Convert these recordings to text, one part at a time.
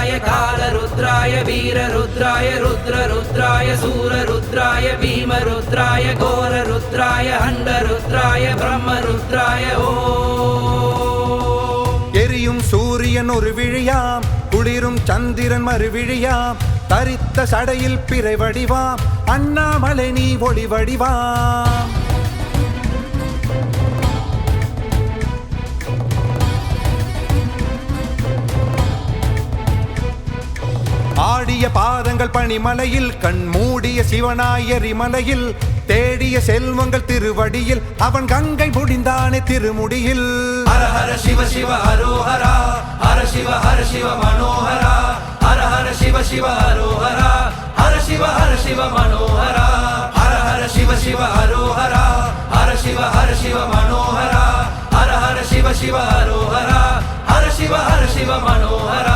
रुद्राय कालरुद्राय वीररुद्राय रुद्ररुद्राय सूररुद्राय भीमरुद्राय घोररुद्राय हण्डरुद्राय ब्रह्मरुद्राय ॐ எரியும் சூரியன் ஒரு விழியாம் குளிரும் சந்திரன் மறுவிழியாம் தரித்த சடையில் பிறை வடிவாம் அண்ணாமலை நீ ஒளி வடிவாம் பாதங்கள் பனிமலையில் கண் மூடிய சிவனாயரி தேடிய செல்வங்கள் திருவடியில் அவன் கங்கை முடிந்தானே திருமுடியில் ஹர ஹர சிவ சிவ ஹரோஹரா ஹர சிவ ஹர சிவ மனோஹரா ஹர ஹர சிவ சிவ ஹரோஹரா ஹர சிவ ஹர சிவ மனோஹரா ஹர ஹர சிவ சிவ ஹரோஹரா ஹர சிவ ஹர சிவ மனோஹரா ஹர ஹர சிவ சிவ ஹரோஹரா ஹர சிவ ஹர சிவ மனோஹரா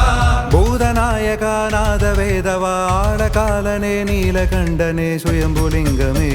నాద వేదవా ఆడకాలనే నీలకంఠనే స్వయంభులింగమే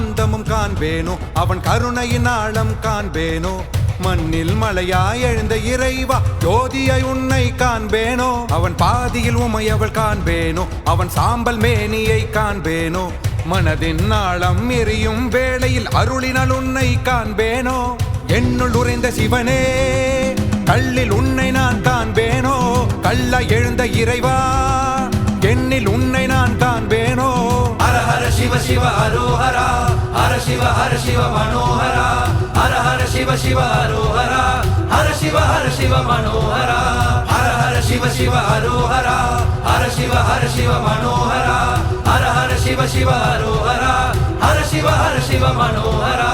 அந்தமும் காண்பேனோ? அவன் கருணையின் ஆழம் காண்பேனோ? மண்ணில் மலையாய் எழுந்த இறைவா ஜோதியை உன்னை காண்பேனோ? அவன் பாதியில் உமை அவள் காண்பேனோ? அவன் சாம்பல் மேனியை காண்பேனோ? மனதின் ஆழம் எரியும் வேளையில் அருளினால் உன்னை காண்பேனோ? என்னுள் உறைந்த சிவனே கல்லில் உன்னை நான் காண்பேனோ? கல்ல எழுந்த இறைவா शिव शिव हरो हरा हर शिव हर शिव मनोहरा हर हर शिव शिव हरो हरा हर शिव हर शिव मनोहरा हर हर शिव शिव हरो हरा हर शिव हर शिव मनोहरा हर हर शिव शिव हरो हरा हर शिव हर शिव मनोहरा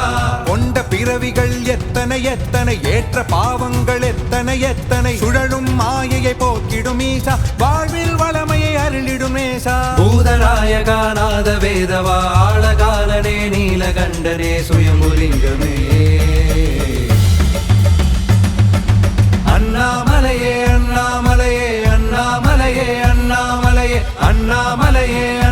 கொண்ட பிறவிகள் எத்தனை எத்தனை ஏற்ற பாவங்கள் எத்தனை எத்தனை சுழலும் மாயையை போக்கிடும் ஈசா வாழ்வில் வளமையை அருளிடும் நேசா பூதநாயகாநாத வேதவா ஆழகாலனே சுந்தரே சுயம்புலிங்கமே. அண்ணாமலையே அண்ணாமலையே அண்ணாமலையே அண்ணாமலையே அண்ணாமலையே.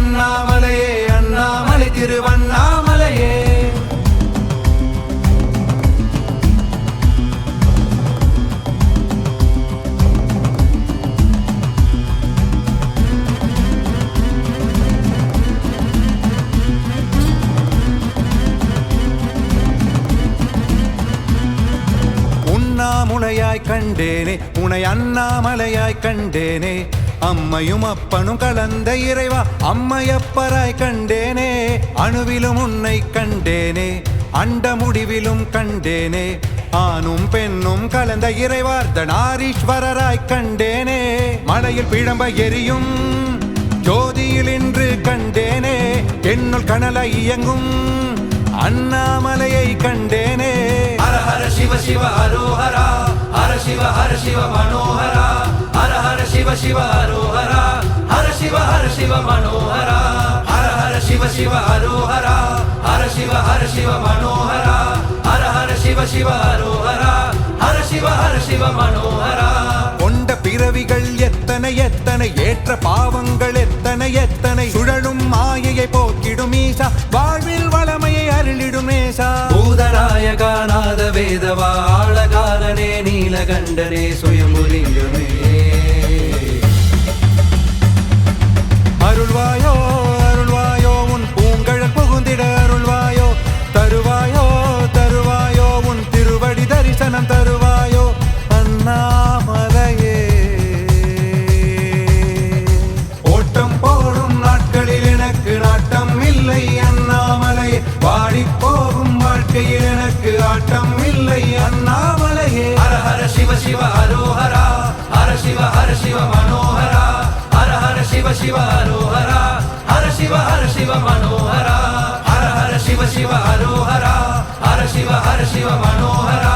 அன்னையாய் கண்டேனே உனை அண்ணாமலையாய் கண்டேனே. அம்மையும் அப்பனும் கலந்த இறைவா அம்மையப்பராய் கண்டேனே. அணுவிலும் உன்னை கண்டேனே அண்ட முடிவிலும் கண்டேனே. ஆணும் பெண்ணும் கலந்த இறைவார்த்த நாரீஸ்வரராய் கண்டேனே. மலையில் பிழம்ப எரியும் ஜோதியில் இன்று கண்டேனே. என்னுள் கனலை இயங்கும் அண்ணாமலையை கண்டேனே. ஹர ஹர சிவ சிவ ஹரோஹரா शिव हर शिव मनोहरा हर हर शिव शिव हरो हरा हर शिव हर शिव मनोहरा हर हर शिव शिव हरो हरा हर शिव हर शिव मनोहरा हर हर शिव शिव हरो हरा हर शिव हर शिव मनोहरा கொண்ட பிறவிகள் எத்தனை எத்தனை ஏற்ற பாவங்கள் எத்தனை எத்தனை சுழலும் மாயையை போக்கிடும் ஈசா வாழ்வில் வளமையை அருளிடும் நேசா பூதநாயகாநாத வேதவா ஆழகாலனே நீலகண்டனே சுயம்புலிங்கமே அருள்வாயோ அருள்வாயோ உன் பூங்கழல் புகுந்திட அருள்வாயோ தருவாயோ தருவாயோ உன் திருவடி தரிசனம் தருவாயோ அண்ணாமலையே ஓட்டம் போடும் நாட்களில் எனக்கு நாட்டம் இல்லை அண்ணாமலையே வாடி போகும் வாழ்க்கையில் எனக்கு ஆட்டம் இல்லை அண்ணாமலையே शिव हरोहरा हर शिव हर शिव मनोहरा हर हर शिव शिव हरोहरा हर शिव हर शिव मनोहरा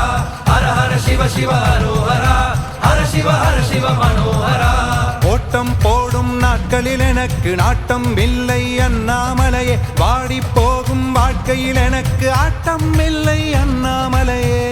हर हर शिव शिव हरोहरा हर शिव हर शिव मनोहरा ஓட்டம் போடும் நாட்களில் எனக்கு நாட்டம் இல்லை அண்ணாமலையே வாடி போகும் வாழ்க்கையில் எனக்கு ஆட்டம் இல்லை அண்ணாமலையே